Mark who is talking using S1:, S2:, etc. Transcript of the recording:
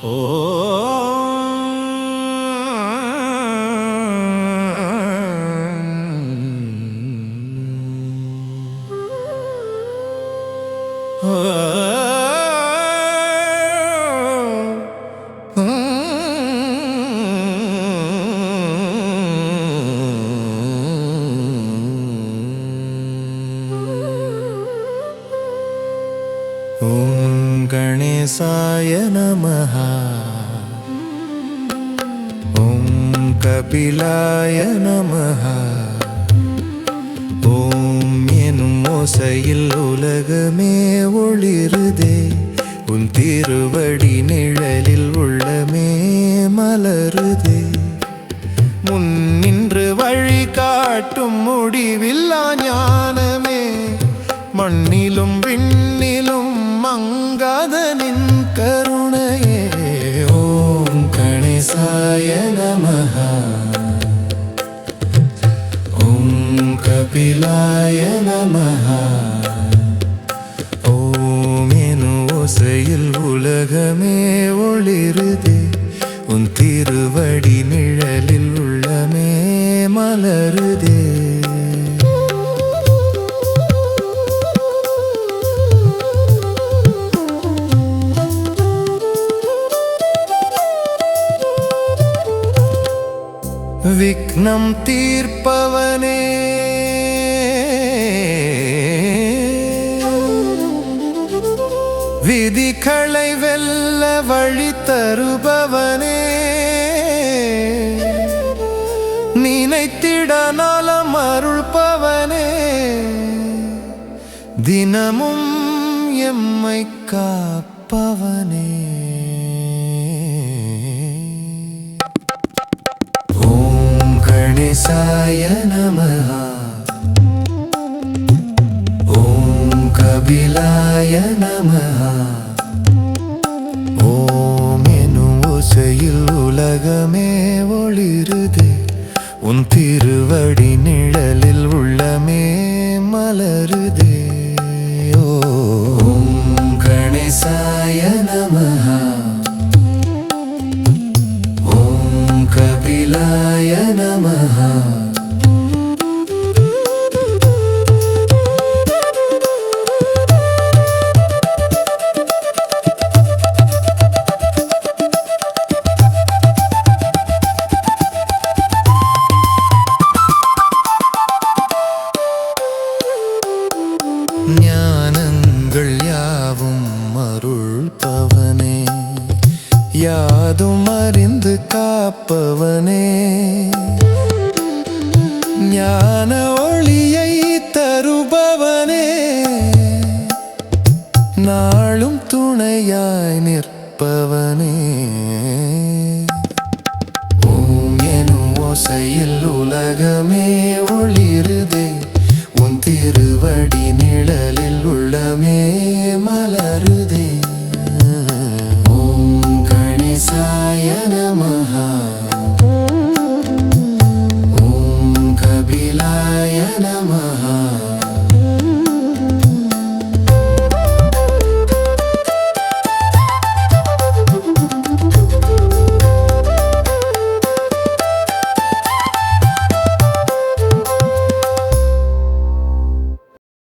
S1: ॐ गणेशाय नमः ॐ கபிலாய நமஹ ஓம் எனும் ஓசையில் உலகமே ஒளிருதே உன் திருவடி நிழலில் உள்ளமே மலருதே முன் நின்று வழி காட்டும் முடிவில்லா ஞானமே மண்ணிலும் விண்ணிலும் மங்காத நின் கருணையே ஓம் கணேசாய நமஹ. ஓம் கபிலாய நமஹ. ஓம் எனு ஓசையில் உலகமே ஒளிருதே உன் திருவடி நிழலில் உள்ளமே மலருதே. விக்னம் தீர்ப்பவனே. விதிகளை வெல்ல வழி தருபவனே. நினைத்திட நலம் அருள்பவனே. தினமும் எம்மை காப்பவனே. கணேசாய நமஹ ஓம் கபிலாய நமஹ ஓம் எனும் ஓசையில் உலகமே ஒளிருது உன் திருவடி நிழலில் உள்ளமே மலருது ஓம் கணேசாய நமஹா ஓம் கபிலாய ஞானங்கள் யாவும் அருள்பவனே. யாதும் அறிந்து காப்பவனே. ஞான ஒளியை தருபவனே. நாளும் துணையாய் நிற்பவனே. ஓம் எனும் ஓசையில் உலகமே ஒளிருதே. உன் திருவடி நிழலில்